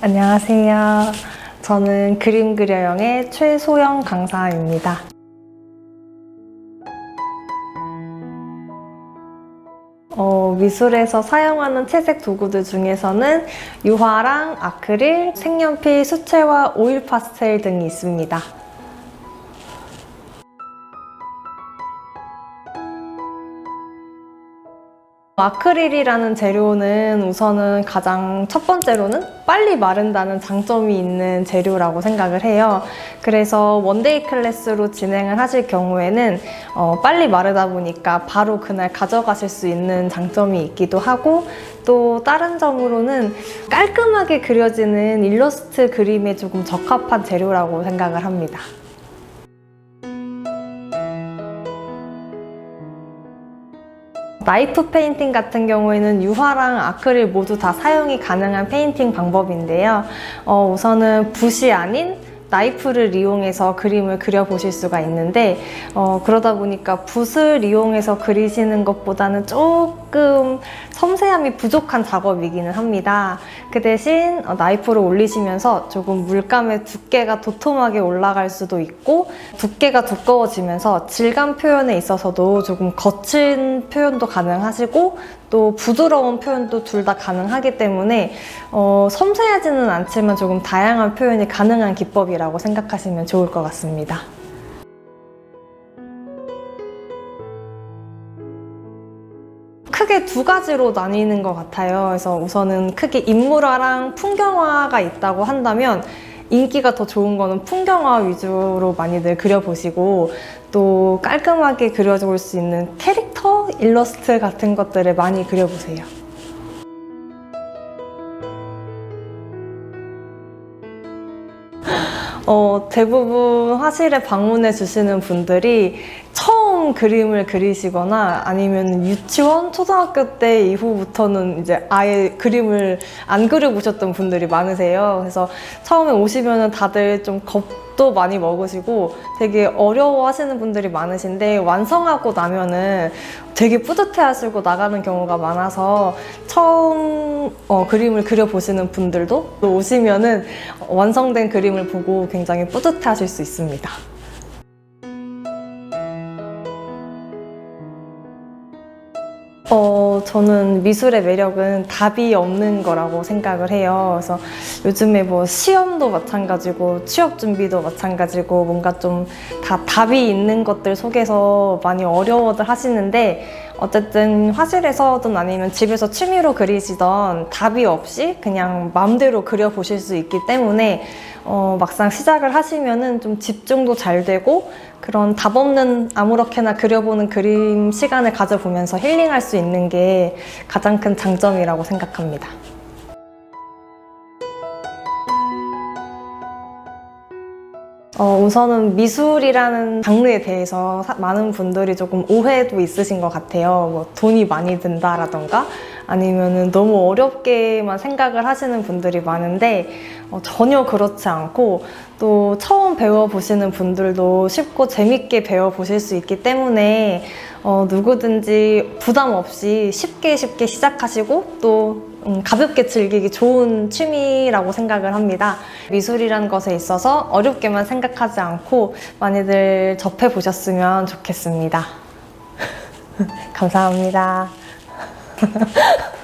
안녕하세요. 저는 그림 그려영의 최소영 강사입니다. 어, 미술에서 사용하는 채색 도구들 중에서는 유화랑 아크릴, 색연필, 수채화, 오일 파스텔 등이 있습니다. 아크릴이라는 재료는 우선은 가장 첫 번째로는 빨리 마른다는 장점이 있는 재료라고 생각을 해요. 그래서 원데이 클래스로 진행을 하실 경우에는 어, 빨리 마르다 보니까 바로 그날 가져가실 수 있는 장점이 있기도 하고 또 다른 점으로는 깔끔하게 그려지는 일러스트 그림에 조금 적합한 재료라고 생각을 합니다. 나이프 페인팅 같은 경우에는 유화랑 아크릴 모두 다 사용이 가능한 페인팅 방법인데요. 어, 우선은 붓이 아닌 나이프를 이용해서 그림을 그려보실 수가 있는데 어, 그러다 보니까 붓을 이용해서 그리시는 것보다는 조금 섬세함이 부족한 작업이기는 합니다. 그 대신 어, 나이프를 올리시면서 조금 물감의 두께가 도톰하게 올라갈 수도 있고 두께가 두꺼워지면서 질감 표현에 있어서도 조금 거친 표현도 가능하시고 또 부드러운 표현도 둘 다 가능하기 때문에 어, 섬세하지는 않지만 조금 다양한 표현이 가능한 기법이라고 생각하시면 좋을 것 같습니다. 두 가지로 나뉘는 것 같아요. 그래서 우선은 크게 인물화랑 풍경화가 있다고 한다면 인기가 더 좋은 거는 풍경화 위주로 많이들 그려보시고 또 깔끔하게 그려볼 수 있는 캐릭터 일러스트 같은 것들을 많이 그려보세요. 어, 대부분 화실에 방문해 주시는 분들이 처음 그림을 그리시거나 아니면 유치원, 초등학교 때 이후부터는 이제 아예 그림을 안 그려보셨던 분들이 많으세요. 그래서 처음에 오시면은 다들 좀 겁도 많이 먹으시고 되게 어려워 하시는 분들이 많으신데 완성하고 나면은 되게 뿌듯해 하시고 나가는 경우가 많아서 처음 어, 그림을 그려보시는 분들도 또 오시면은 완성된 그림을 보고 굉장히 뿌듯해 하실 수 있습니다. 저는 미술의 매력은 답이 없는 거라고 생각을 해요. 그래서 요즘에 뭐 시험도 마찬가지고 취업 준비도 마찬가지고 뭔가 좀 다 답이 있는 것들 속에서 많이 어려워들 하시는데 어쨌든 화실에서든 아니면 집에서 취미로 그리시던 답이 없이 그냥 마음대로 그려보실 수 있기 때문에 어, 막상 시작을 하시면은 좀 집중도 잘 되고 그런 답 없는 아무렇게나 그려보는 그림 시간을 가져보면서 힐링할 수 있는 게 가장 큰 장점이라고 생각합니다. 어, 우선은 미술이라는 장르에 대해서 사- 많은 분들이 조금 오해도 있으신 것 같아요. 뭐 돈이 많이 든다라던가 아니면은 너무 어렵게만 생각을 하시는 분들이 많은데 어, 전혀 그렇지 않고 또 처음 배워보시는 분들도 쉽고 재밌게 배워보실 수 있기 때문에 어, 누구든지 부담 없이 쉽게 쉽게 시작하시고 또 음, 가볍게 즐기기 좋은 취미라고 생각을 합니다. 미술이라는 것에 있어서 어렵게만 생각하지 않고 많이들 접해 보셨으면 좋겠습니다. 감사합니다. ハハハハ!